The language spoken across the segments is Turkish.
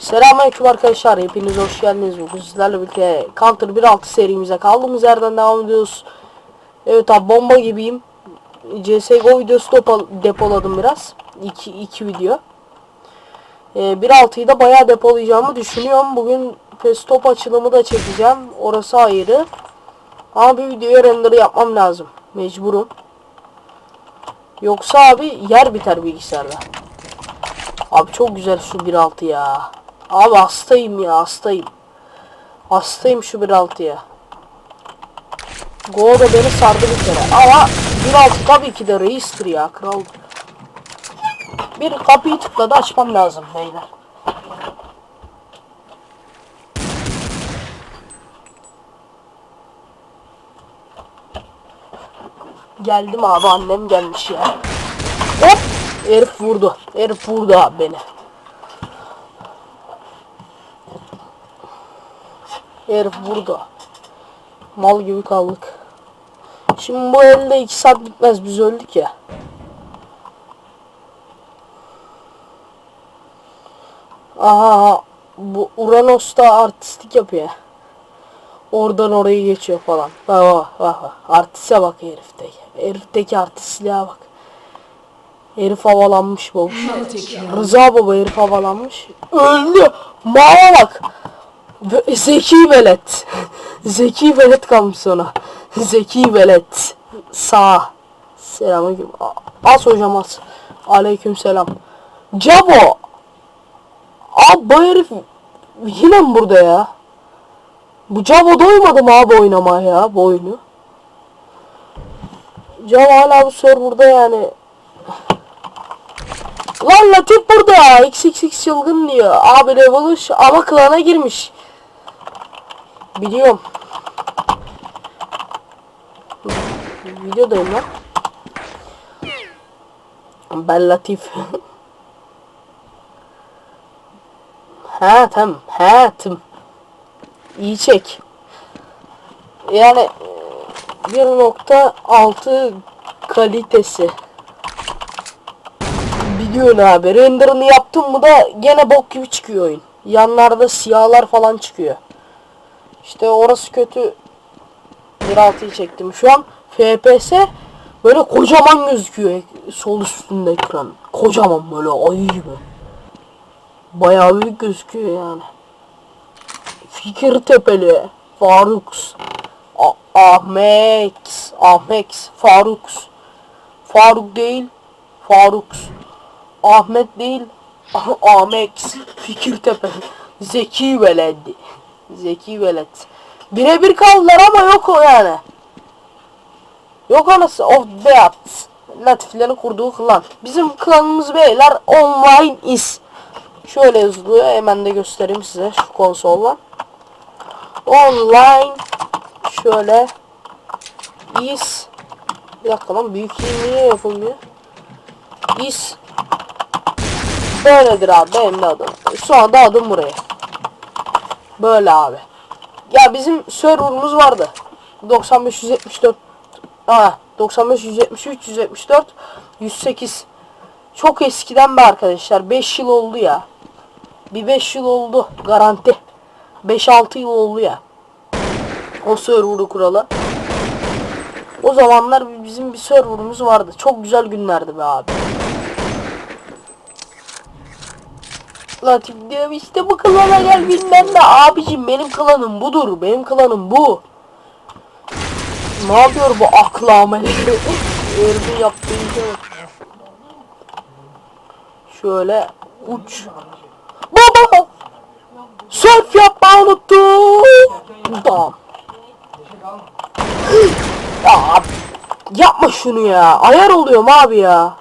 Selamünaleyküm arkadaşlar. Hepiniz hoş geldiniz. Bugün sizlerle birlikte Counter 1.6 serimize kaldığımız yerden devam ediyoruz. Evet abi bomba gibiyim. CSGO videosu depo- depoladım biraz. 2 2 video. Ee, 1.6'yı da bayağı depolayacağımı düşünüyorum. Bugün PES top açılımı da çekeceğim. Orası ayrı. Ama bir videoya render yapmam lazım. Mecburum. Yoksa abi yer biter bilgisayarda. Abi çok güzel şu 1.6 ya. Abi hastayım ya hastayım. Hastayım şu 1.6'ya. Go da beni sardı bir kere. Ama 1.6 tabii ki de reistir ya kral. Bir kapıyı tıkladı açmam lazım beyler. Geldim abi annem gelmiş ya. Hop! Herif vurdu. Herif vurdu abi beni. Herif vurdu. Mal gibi kaldık. Şimdi bu elde 2 saat bitmez biz öldük ya. Aha bu Uranos da artistik yapıyor. Oradan oraya geçiyor falan. Bak bak bak. bak. Artiste bak herifteki. Herifteki artistliğe bak. Herif havalanmış baba. Rıza baba herif havalanmış. Öldü. Mala bak. Zeki velet. Zeki velet kalmış ona. Zeki velet. Sağ. Selamünaleyküm. As hocam as. Aleyküm selam. Cabo. Abi bu herif yine mi burada ya? Bu Cabo doymadı mı abi oynamaya ya bu oyunu? Cabo hala bu serverda yani Lan Latif burada. XXX çılgın diyor. Abi Revolution ama klana girmiş. Biliyorum. Videodayım lan. Ben Latif. ha tamam. Ha tamam. İyi çek. Yani e, 1.6 kalitesi. Biliyorsun abi renderını yaptım mı da gene bok gibi çıkıyor oyun. Yanlarda siyahlar falan çıkıyor. İşte orası kötü. 1.6'yı çektim. Şu an FPS böyle kocaman gözüküyor sol üstünde ekran. Kocaman böyle ayı gibi. Bayağı büyük gözüküyor yani. Fikir Tepeli, Faruks, A- Ahmet, Ahmet, Faruks, Faruk değil, Faruks. Ahmet değil. Ah- Ahmet. Fikirtepe. Zeki veledi. Zeki velet. Birebir kaldılar ama yok o yani. Yok anası. Of beyat. Latiflerin kurduğu klan. Bizim klanımız beyler online is. Şöyle yazılıyor. Hemen de göstereyim size şu konsoldan. Online şöyle is bir dakika lan büyük niye yapılmıyor? Is Böyledir abi benim de adım. Şu anda adım buraya. Böyle abi. Ya bizim serverımız vardı. 9574 Aa 95 173 174 108 Çok eskiden be arkadaşlar. 5 yıl oldu ya. Bir 5 yıl oldu garanti. 5-6 yıl oldu ya. O server'ı kuralı. O zamanlar bizim bir serverımız vardı. Çok güzel günlerdi be abi. Latif diyorum işte bu klana gel bilmem ne abicim benim klanım budur benim klanım bu. Ne yapıyor bu aklı ameli? Herifin yaptığı bak. Şöyle uç. Baba! Surf yapmayı unuttum. Bam. Ya yapma şunu ya. Ayar oluyorum abi ya.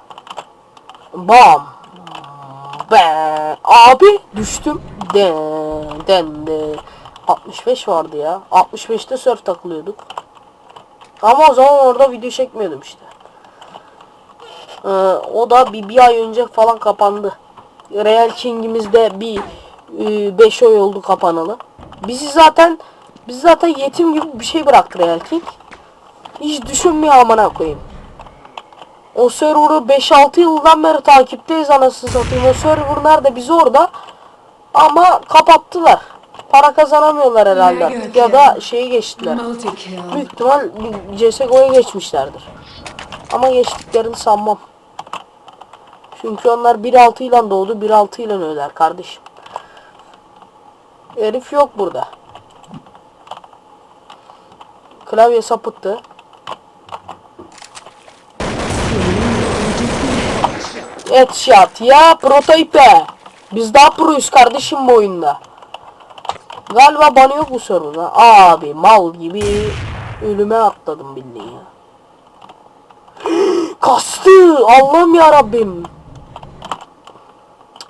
Bam. Be abi düştüm. De den de. 65 vardı ya. 65'te surf takılıyorduk. Ama o zaman orada video çekmiyordum işte. Ee, o da bir, bir ay önce falan kapandı. Real King'imizde bir 5 ay oldu kapanalı. Bizi zaten biz zaten yetim gibi bir şey bıraktı Real King. Hiç düşünmüyor amına koyayım. O server'ı 5-6 yıldan beri takipteyiz anasını satayım. O server nerede? Biz orada Ama kapattılar. Para kazanamıyorlar herhalde artık. Ya da şeyi geçtiler. Büyük ihtimal CSGO'ya geçmişlerdir. Ama geçtiklerini sanmam. Çünkü onlar 1.6 ile doğdu, 1.6 ile öler kardeşim. Herif yok burada. Klavye sapıttı. Headshot ya prototipe. Biz daha proyuz kardeşim bu oyunda. Galiba bana yok bu soruna. Abi mal gibi ölüme atladım bildiğin ya. Kastı. Allah'ım ya Rabbim.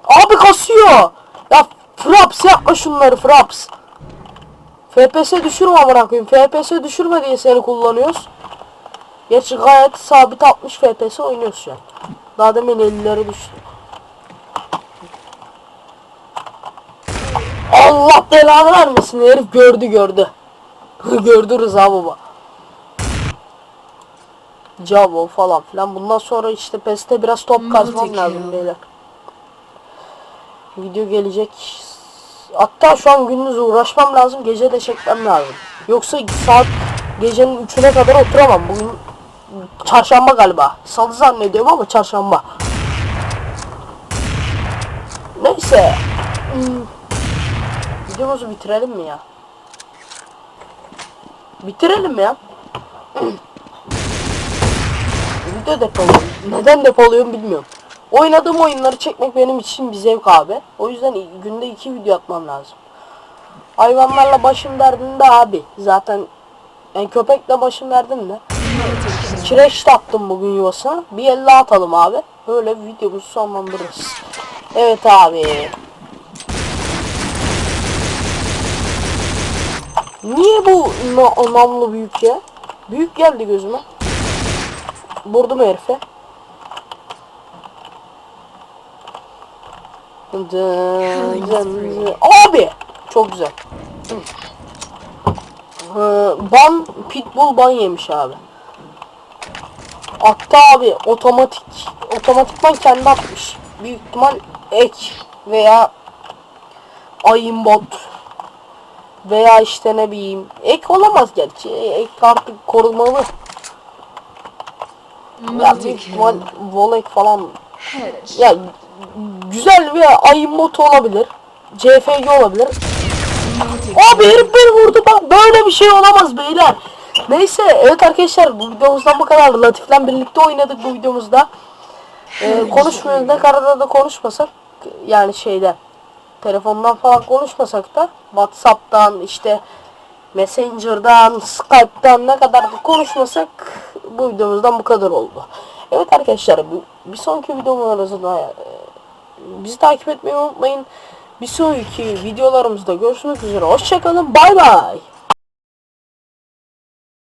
Abi kasıyor. Ya Fraps yapma şunları Fraps. FPS düşürme amına koyayım. Düşürme diye seni kullanıyoruz. Gerçi gayet sabit 60 FPS oynuyoruz şu an. Daha demin 50'lere düştü. Allah belanı vermesin herif gördü gördü. gördü Rıza baba. Cavo falan filan. Bundan sonra işte PES'te biraz top kazmam lazım beyler. Video gelecek. Hatta şu an gündüz uğraşmam lazım. Gece de çekmem lazım. Yoksa saat gecenin 3'üne kadar oturamam. Bugün çarşamba galiba. Salı zannediyorum ama çarşamba. Neyse. Hmm. Videomuzu bitirelim mi ya? Bitirelim mi ya? Video depoluyorum. Neden depoluyorum bilmiyorum. Oynadığım oyunları çekmek benim için bir zevk abi. O yüzden günde iki video atmam lazım. Hayvanlarla başım derdinde abi. Zaten yani köpekle başım derdinde. Kireç attım bugün yuvasına. Bir elle atalım abi. Böyle videomuzu sonlandırırız. Evet abi. Niye bu na namlu büyük ya? Büyük geldi gözüme. Vurdum herife. Abi! Çok güzel. Ban, pitbull ban yemiş abi. Attı abi otomatik otomatikman kendi atmış. Büyük ihtimal ek veya aimbot veya işte ne bileyim ek olamaz gerçi ek artık korumalı ya büyük ihtimal volek falan ya güzel bir aimbot olabilir CFG olabilir Multi-kill. Abi herif beni vurdu bak böyle bir şey olamaz beyler. Neyse evet arkadaşlar bu videomuzdan bu kadar. Latif'le birlikte oynadık bu videomuzda. Ee, konuşmuyoruz ne kadar da konuşmasak yani şeyden telefondan falan konuşmasak da Whatsapp'tan işte Messenger'dan, Skype'dan ne kadar da konuşmasak bu videomuzdan bu kadar oldu. Evet arkadaşlar bir sonraki videolarımızda e, bizi takip etmeyi unutmayın. Bir sonraki videolarımızda görüşmek üzere. Hoşçakalın. Bay bay.